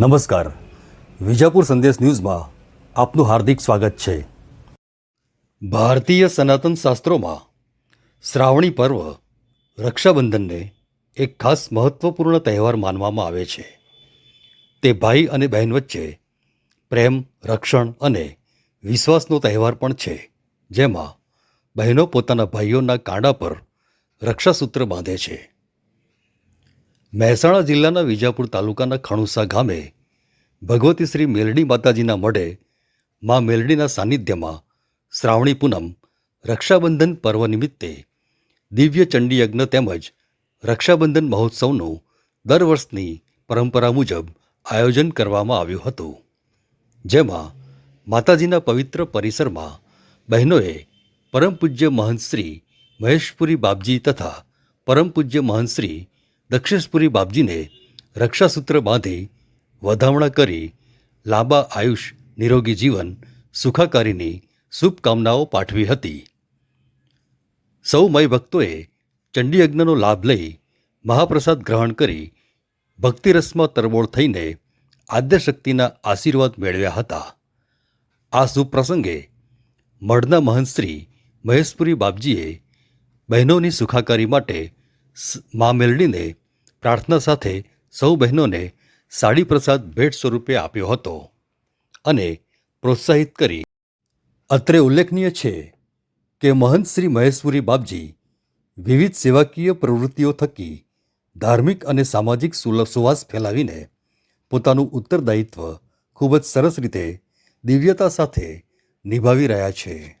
નમસ્કાર. વિજાપુર સંદેશ ન્યૂઝમાં આપનું હાર્દિક સ્વાગત છે. ભારતીય સનાતન શાસ્ત્રોમાં શ્રાવણી પર્વ રક્ષાબંધનને એક ખાસ મહત્વપૂર્ણ તહેવાર માનવામાં આવે છે. તે ભાઈ અને બહેન વચ્ચે પ્રેમ, રક્ષણ અને વિશ્વાસનો તહેવાર પણ છે. જેમાં બહેનો પોતાના ભાઈઓના કાંડા પર રક્ષાસૂત્ર બાંધે છે. મહેસાણા જિલ્લાના વિજાપુર તાલુકાના ખણુસા ગામે ભગવતી શ્રી મેલડી માતાજીના મઢે મા મેલડીના સાનિધ્યમાં શ્રાવણી પૂનમ, રક્ષાબંધન પર્વ નિમિત્તે દિવ્ય ચંડી યજ્ઞ તેમજ રક્ષાબંધન મહોત્સવનું દર વર્ષની પરંપરા મુજબ આયોજન કરવામાં આવ્યું હતું. જેમાં માતાજીના પવિત્ર પરિસરમાં બહેનોએ પરમ પૂજ્ય મહંત શ્રી મહેશપુરી બાપજી તથા પરમ પૂજ્ય મહંત શ્રી દક્ષેશપુરી બાપજીને રક્ષાસૂત્ર બાંધી વધામણા કરી લાંબા આયુષ, નિરોગી જીવન, સુખાકારીની શુભકામનાઓ પાઠવી હતી. સૌ મય ભક્તોએ ચંડીયજ્ઞનો લાભ લઈ મહાપ્રસાદ ગ્રહણ કરી ભક્તિરસમાં તરબોળ થઈને આદ્યશક્તિના આશીર્વાદ મેળવ્યા હતા. આ શુભ પ્રસંગે મઢના મહંશ્રી મહેશપુરી બાપજીએ બહેનોની સુખાકારી માટે મા મેલડીને પ્રાર્થના સાથે સૌ બહેનોને સાડી પ્રસાદ ભેટ સ્વરૂપે આપ્યો હતો અને પ્રોત્સાહિત કરી. અત્રે ઉલ્લેખનીય છે કે મહંત શ્રી મહેશ્વરી બાપજી વિવિધ સેવાકીય પ્રવૃત્તિઓ થકી ધાર્મિક અને સામાજિક સુવાસ ફેલાવીને પોતાનું ઉત્તરદાયિત્વ ખૂબ જ સરસ રીતે દિવ્યતા સાથે નિભાવી રહ્યા છે.